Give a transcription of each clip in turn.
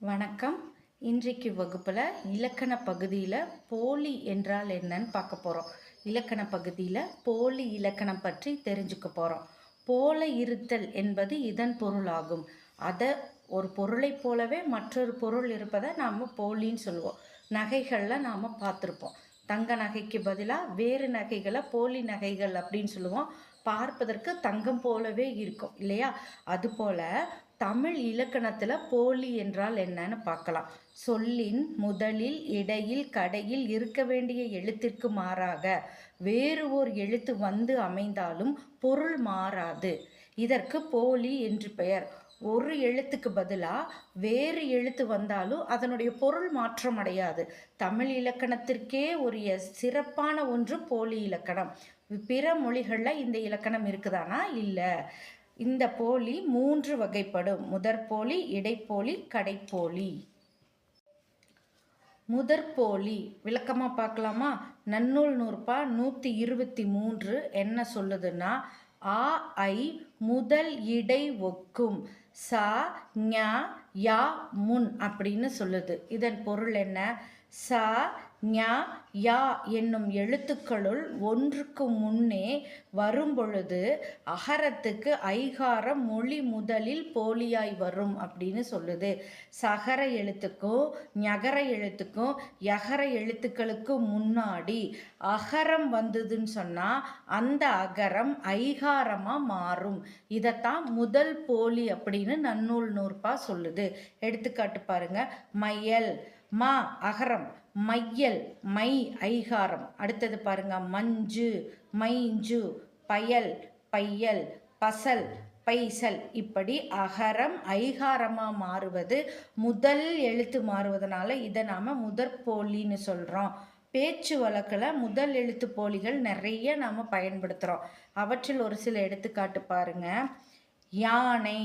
வணக்கம். இன்றைக்கு வகுப்பில் இலக்கண பகுதியில் போலி என்றால் என்னன்னு பார்க்க போகிறோம் இலக்கண பகுதியில் போலி இலக்கணம் பற்றி தெரிஞ்சுக்க போகிறோம் போல இருத்தல் என்பது இதன் பொருளாகும். அதை ஒரு பொருளைப் போலவே மற்றொரு பொருள் இருப்பதை நாம் போலின்னு சொல்லுவோம். நகைகளில் நாம் பார்த்துருப்போம். தங்க நகைக்கு பதிலாக வேறு நகைகளை போலி நகைகள் அப்படின்னு சொல்லுவோம். பார்ப்பதற்கு தங்கம் போலவே இருக்கும் இல்லையா? அதுபோல் தமிழ் இலக்கணத்தில் போலி என்றால் என்னன்னு பார்க்கலாம். சொல்லின் முதலில் இடையில் கடையில் இருக்க வேண்டிய எழுத்திற்கு மாறாக வேறு ஓர் எழுத்து வந்து அமைந்தாலும் பொருள் மாறாது. இதற்கு போலி என்று பெயர். ஒரு எழுத்துக்கு பதிலாக வேறு எழுத்து வந்தாலும் அதனுடைய பொருள் மாற்றம் அடையாது. தமிழ் இலக்கணத்திற்கே உரிய சிறப்பான ஒன்று போலி இலக்கணம். பிற மொழிகளில் இந்த இலக்கணம் இருக்குதானா? இல்லை. இந்த போலி மூன்று வகைப்படும். முதற்போலி இடைப்போலி கடைப்போலி. முதற்போலி விளக்கமாக பார்க்கலாமா? நன்னூல் நூற்பா நூற்றி இருபத்தி மூன்று என்ன சொல்லுதுன்னா ஆ ஐ முதல் இடை ஒக்கும். சா ஞ யா முன் அப்படின்னு சொல்லுது. இதன் பொருள் என்ன? ச ஞா யா என்னும் எழுத்துக்களுள் ஒன்றுக்கு முன்னே வரும்பொழுது அகரத்துக்கு ஐகார மொழி முதலில் போலியாய் வரும் அப்படின்னு சொல்லுது. சகர எழுத்துக்கும் ஞகர எழுத்துக்கும் யகர எழுத்துக்களுக்கு முன்னாடி அகரம் வந்ததுன்னு சொன்னால் அந்த அகரம் ஐகாரமாக மாறும். இதைத்தான் முதல் போலி அப்படின்னு நன்னூல் நூற்பா சொல்லுது. எடுத்துக்காட்டு பாருங்க. மயல் மா அகரம் மையல் மை ஐகாரம். அடுத்தது பாருங்க மஞ்சு மைஞ்சு பயல் பையல் பசல் பைசல். இப்படி அகரம் ஐகாரமாக மாறுவது முதல் எழுத்து மாறுவதனால இதை நாம் முதற்போலின்னு சொல்கிறோம் பேச்சு வழக்கில் முதல் எழுத்து போலிகள் நிறைய நாம் பயன்படுத்துகிறோம் அவற்றில் ஒரு சில எடுத்துக்காட்டு பாருங்க. யானை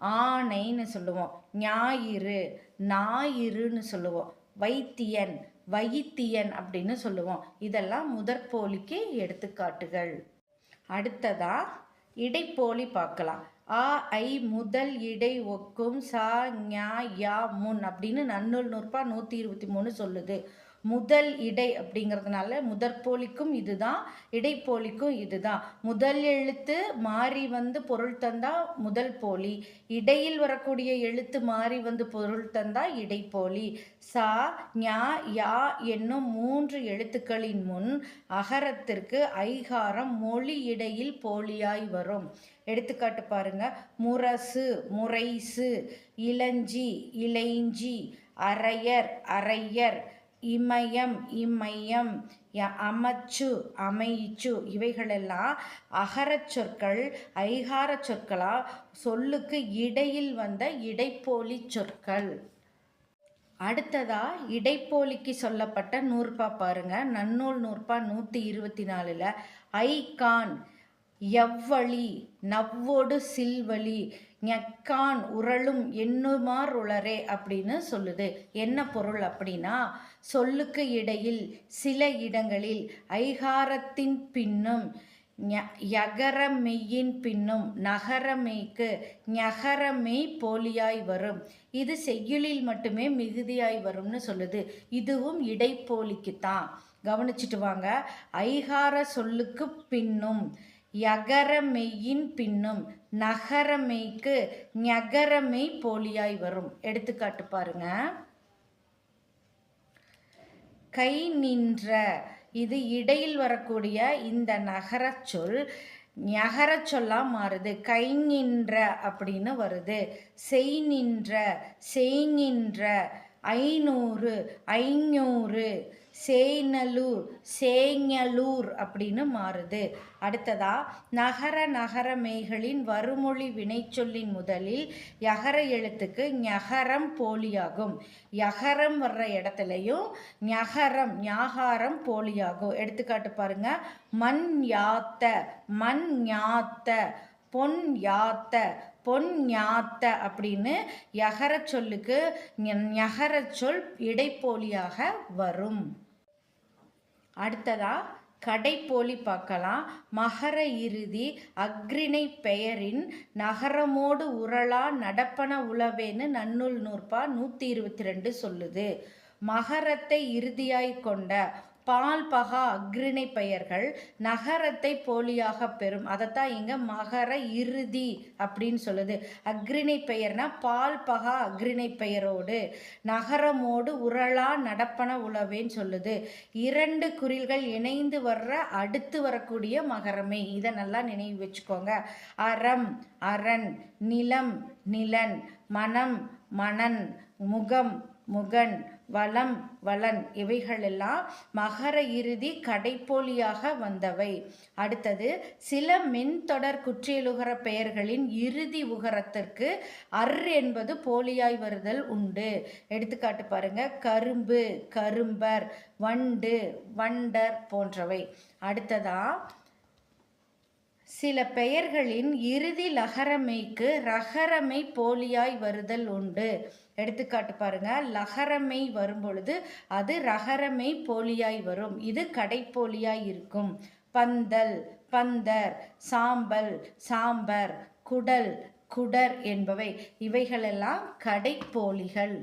ஆனைன்னு சொல்லுவோம். ஞாயிறு ஞாயிறுன்னு சொல்லுவோம். வைத்தியன் வைத்தியன் அப்படின்னு சொல்லுவோம். இதெல்லாம் முதற்போலிக்கு எடுத்துக்காட்டுகள். அடுத்ததா இடைப்போலி பார்க்கலாம். ஆ ஐ முதல் இடை ஒக்கும் சா ஞா யா முன் அப்படின்னு நன்னூல் நூற்பா நூற்றி இருபத்தி மூணு சொல்லுது. முதல் இடை அப்படிங்கிறதுனால முதற்போலிக்கும் இதுதான் இடைப்போலிக்கும் இதுதான். முதல் எழுத்து மாறி வந்து பொருள் தந்தா முதல் போலி. இடையில் வரக்கூடிய எழுத்து மாறி வந்து பொருள் தந்தா இடைப்போலி. சா ஞா யா என்னும் மூன்று எழுத்துக்களின் முன் அகரத்திற்கு ஐகாரம் மொழி இடையில் போலியாய் வரும். எடுத்துக்காட்டு பாருங்க. முரசு முறைசு இளஞ்சி இளைஞ்சி அரையர் அரையர் இமயம் இமயம் அமச்சு அமைச்சு இவைகளெல்லாம் அகரச் சொற்கள் ஐகார சொற்களா? சொல்லுக்கு இடையில் வந்த இடைப்போலி சொற்கள். அடுத்ததா இடைப்போலிக்கு சொல்லப்பட்ட நூற்பா பாருங்க. நன்னூல் நூற்பா நூற்றி இருபத்தி நாலில் ஐகான் எவ்வழி நவ்வோடு சில்வழி ஞக்கான் உரளும் எண்ணுமார் உளரே அப்படின்னு சொல்லுது. என்ன பொருள் அப்படின்னா சொல்லுக்கு இடையில் சில இடங்களில் ஐகாரத்தின் பின்னும் யகரமெய்யின் பின்னும் நகரமெய்க்கு ஞகரமெய் போலியாய் வரும். இது செய்யுளில் மட்டுமே மிகுதியாய் வரும்னு சொல்லுது. இதுவும் இடைப்போலிக்கு தான் கவனிச்சிட்டு வாங்க. ஐகார சொல்லுக்கு பின்னும் யகரமெய்யின் பின்னும் நகரமெய்க்கு நகரமெய் போலியாய் வரும். எடுத்துக்காட்டு பாருங்க. கை நின்ற இது இடையில் வரக்கூடிய இந்த நகரச் சொல் நகர சொல்லா மாறுது. கை நின்ற அப்படின்னு வருது. செய் நின்ற செய்கின்ற ஐநூறு ஐநூறு சேனலூர் சேஞலூர் அப்படின்னு மாறுது. அடுத்ததா நகர நகரமைகளின் வருமொழி வினைச்சொல்லின் முதலில் யகர எழுத்துக்கு ஞகரம் போலியாகும். யகரம் வர்ற இடத்துலையும் ஞகரம் ஞாகாரம் போலியாகும். எடுத்துக்காட்டு பாருங்க. மண் யாத்த மண் ஞாத்த பொன் யாத்த பொன் ஞாத்த அப்படின்னு யகர சொல்லுக்கு ஞகர சொல் இடைப்போலியாக வரும். அடுத்ததா கடைப்போலி பார்க்கலாம். மகர இறுதி அக்ரிணை பெயரின் நகரமோடு உரளா நடப்பன உளவேன்னு நன்னூல் நூற்பா நூற்றி இருபத்தி ரெண்டு சொல்லுது. மகரத்தை இறுதியாய் கொண்ட பால்பகா அக்ரிணை பெயர்கள் நகரத்தை போலியாக பெறும். அதைத்தான் இங்க மகர இறுதி அப்படின்னு சொல்லுது. அக்ரிணை பெயர்னா பால்பகா அக்ரிணை பெயரோடு நகரமோடு உரளா நடப்பன உளவேன்னு சொல்லுது. இரண்டு குறில்கள் இணைந்து வர்ற அடுத்து வரக்கூடிய மகரமே. இதை நல்லா நினைவு வச்சுக்கோங்க. அறம் அரண் நிலம் நிலன் மனம் மணன் முகம் முகன் வளம் வளன். இவைகளெல்லாம் மகர இறுதி கடைப்போலியாக வந்தவை. அடுத்தது சில மின்தொடர் குற்றியலுகர பெயர்களின் இறுதி உகரத்திற்கு அர் என்பது போலியாய் வருதல் உண்டு. எடுத்துக்காட்டு பாருங்க கரும்பு கரும்பர் வண்டு வண்டர் போன்றவை. அடுத்ததா சில பெயர்களின் இறுதி லகரமைக்கு ரகரமை போலியாய் வருதல் உண்டு. எடுத்துக்காட்டு பாருங்க. லகரமை வரும்பொழுது அது ரகரமை போலியாய் வரும். இது கடைப்போலியாய் இருக்கும். பந்தல் பந்தர் சாம்பல் சாம்பர் குடல் குடர் என்பவை. இவைகளெல்லாம் கடைப்போலிகள்.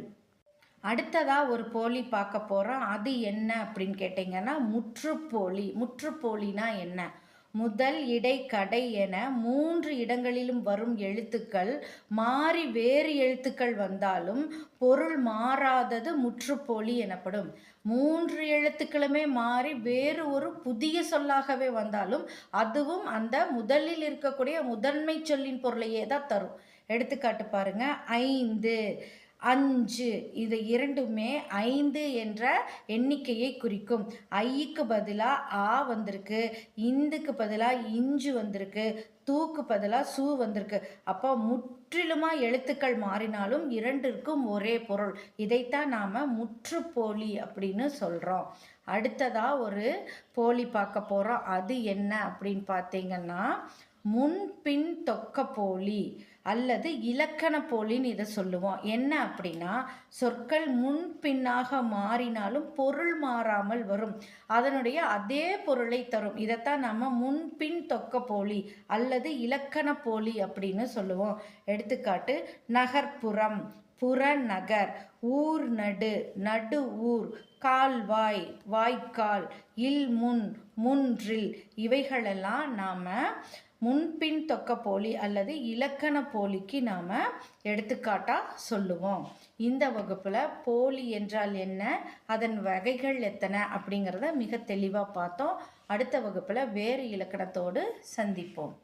அடுத்ததாக ஒரு போலி பார்க்க போகிறோம் அது என்ன அப்படின்னு கேட்டிங்கன்னா முற்றுப்போலி. முற்றுப்போலினா என்ன? முதல் இடை கடை என மூன்று இடங்களிலும் வரும் எழுத்துக்கள் மாறி வேறு எழுத்துக்கள் வந்தாலும் பொருள் மாறாதது முற்றுப்போலி எனப்படும். மூன்று எழுத்துக்களுமே மாறி வேறு ஒரு புதிய சொல்லாகவே வந்தாலும் அதுவும் அந்த முதலில் இருக்கக்கூடிய முதன்மை சொல்லின் பொருளையே தான் தரும். எடுத்துக்காட்டு பாருங்க. ஐந்து. அஞ்சு. இது இரண்டுமே ஐந்து என்ற எண்ணிக்கையை குறிக்கும். ஐக்கு பதிலாக ஆ வந்திருக்கு. இந்துக்கு பதிலாக இஞ்சு வந்திருக்கு. தூக்கு பதிலாக சூ வந்திருக்கு. அப்போ முற்றிலுமாக எழுத்துக்கள் மாறினாலும் இரண்டிற்கும் ஒரே பொருள். இதைத்தான் நாம் முற்றுப்போலி அப்படின்னு சொல்கிறோம் அடுத்ததாக ஒரு போலி பார்க்க போகிறோம் அது என்ன அப்படின்னு பார்த்தீங்கன்னா முன்பின் தொக்க போலி. அல்லது இலக்கண போலின்னு இதை சொல்லுவோம். என்ன அப்படின்னா சொற்கள் முன் பின்னாக மாறினாலும் பொருள் மாறாமல் வரும். அதனுடைய அதே பொருளை தரும். இதைத்தான் நம்ம முன்பின் தொக்க போலி அல்லது இலக்கண போலி அப்படின்னு சொல்லுவோம். எடுத்துக்காட்டு நகர்ப்புறம் புறநகர் ஊர் நடு நடு ஊர் கால்வாய் வாய்க்கால் இல் முன் முன்றில் இவைகளெல்லாம் நாம் முன்பின் தொக்க போலி அல்லது இலக்கண போலிக்கு நாம் எடுத்துக்காட்டாக சொல்லுவோம். இந்த வகுப்பில் போலி என்றால் என்ன அதன் வகைகள் எத்தனை அப்படிங்கிறத மிக தெளிவாக பார்த்தோம். அடுத்த வகுப்பில் வேறு இலக்கணத்தோடு சந்திப்போம்.